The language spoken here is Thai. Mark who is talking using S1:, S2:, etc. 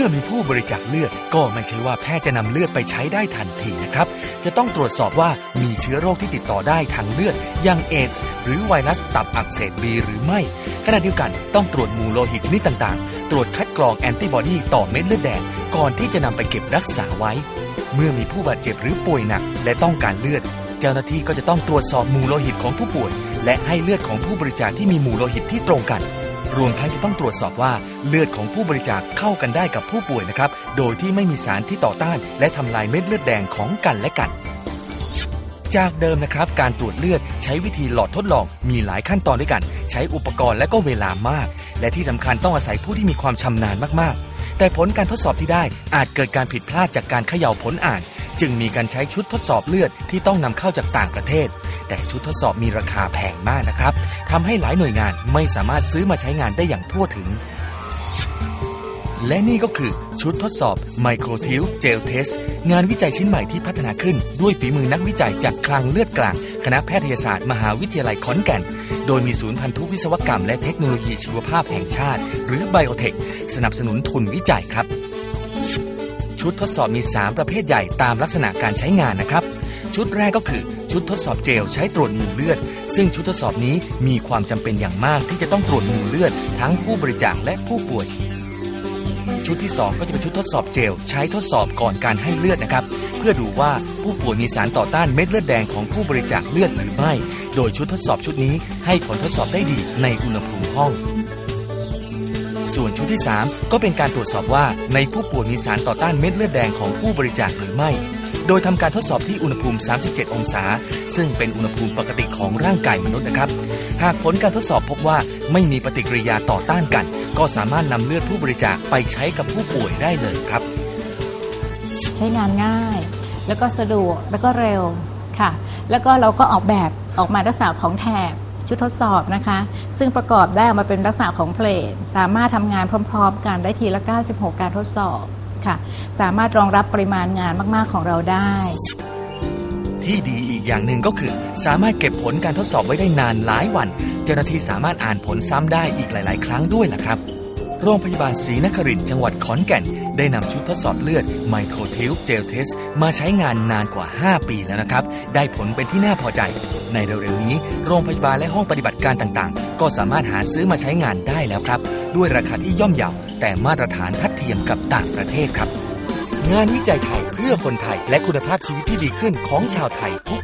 S1: เมื่อมีผู้บริจาคเลือด ก็ไม่ใช่ว่าแพทย์จะนำเลือดไปใช้ได้ทันทีนะครับ จะต้องตรวจสอบว่ามีเชื้อโรคที่ติดต่อได้ทางเลือดอย่างเอดส์หรือไวรัสตับอักเสบบีหรือไม่ ขณะเดียวกันต้องตรวจหมู่โลหิตชนิดต่างๆ ตรวจคัดกรองแอนติบอดีต่อเม็ดเลือดแดง ก่อนที่จะนำไปเก็บรักษาไว้ เมื่อมีผู้บาดเจ็บหรือป่วยหนัก และต้องการเลือด เจ้าหน้าที่ก็จะต้องตรวจสอบหมู่โลหิตของผู้ป่วย และให้เลือดของผู้บริจาคที่มีหมู่โลหิตที่ตรงกัน รวมทั้งจะต้องตรวจสอบว่าเลือดของผู้บริจาคเข้ากันได้กับผู้ป่วยนะครับ โดยที่ไม่มีสารที่ต่อต้าน และทำลายเม็ดเลือดแดงของกันและกัน จากเดิมนะครับ การตรวจเลือดใช้วิธีหลอดทดลองมีหลายขั้นตอนด้วยกัน ใช้อุปกรณ์และก็เวลามาก และที่สำคัญต้องอาศัยผู้ที่มีความชำนาญมากๆ แต่ผลการทดสอบที่ได้อาจเกิดการผิดพลาดจากการเขย่าผลอ่าน จึงมีการใช้ชุดทดสอบเลือดที่ต้องนำเข้าจากต่างประเทศ แต่ชุดทดสอบมีราคาแพงมากนะครับทำให้หลายหน่วยงานไม่สามารถซื้อมาใช้งานได้อย่างทั่วถึง และนี่ก็คือชุดทดสอบ Microtil Gel Test งานวิจัยชิ้นใหม่ที่พัฒนาขึ้น ด้วยฝีมือนักวิจัยจากคลังเลือดกลาง คณะแพทยศาสตร์มหาวิทยาลัยขอนแก่น โดยมีศูนย์พันธุวิศวกรรมและเทคโนโลยีชีวภาพแห่งชาติ หรือ Biotech สนับสนุนทุนวิจัยครับ ชุดทดสอบมี 3 ประเภทใหญ่ตามลักษณะการใช้งานนะครับ ชุดแรกก็คือ ชุดทดสอบเจลใช้ตรวจหมู่เลือด ซึ่งชุดทดสอบนี้มีความจำเป็นอย่างมากที่จะต้องตรวจหมู่เลือด ทั้งผู้บริจาคและผู้ป่วย ชุดที่ 2 ก็จะเป็นชุดทดสอบเจลใช้ทดสอบก่อนการให้เลือดนะครับ เพื่อดูว่าผู้ป่วยมีสารต่อต้านเม็ดเลือดแดงของผู้บริจาคเลือดหรือไม่ โดยชุดทดสอบชุดนี้ให้ผลทดสอบได้ดีในอุณหภูมิห้องส่วนชุดที่ 3 ก็เป็นการตรวจสอบว่าในผู้ป่วยมีสารต่อต้านเม็ดเลือดแดงของผู้บริจาคหรือไม่ โดยทำการทดสอบที่อุณหภูมิ 37 องศา ซึ่งเป็นอุณหภูมิปกติของร่างกายมนุษย์นะครับ หากผลการทดสอบพบว่าไม่มีปฏิกิริยาต่อต้านกัน ก็สามารถนำเลือดผู้บริจาคไปใช้กับผู้ป่วยได้เลยครับ
S2: ใช้งานง่าย แล้วก็สะดวกแล้วก็เร็วค่ะ แล้วก็เราก็ออกแบบออกมาลักษณะของแถบชุดทดสอบนะคะ ซึ่งประกอบได้ออกมาเป็นลักษณะของเพลทสามารถทำงานพร้อม ๆ กันได้ทีละ 96 การทดสอบ ค่ะ สามารถรองรับปริมาณงานมาก ๆ ของเราได้
S1: ที่ดีอีกอย่างหนึ่งก็คือ สามารถเก็บผลการทดสอบไว้ได้นานหลายวัน เจ้าหน้าที่สามารถอ่านผลซ้ำได้อีกหลาย ๆ ครั้งด้วยล่ะครับ โรงพยาบาลศรีนครินทร์จังหวัดขอนแก่น ได้นำชุดทดสอบเลือด Micro t i l Gel Test มาใช้งานนานกว่า 5 ปีแล้วนะครับ ได้ผลเป็นที่น่าพอใจ ในเร็วๆนี้ โรงพยาบาลและห้องปฏิบัติการต่างๆ ก็สามารถหาซื้อมาใช้งานได้แล้วครับ ด้วยราคาที่ย่อมเยาแต่มาตรฐานทัดเทียมกับต่างประเทศครับ งานวิจัยไทยเพื่อคนไทยและคุณภาพชีวิตที่ดีขึ้นของชาวไทยทุก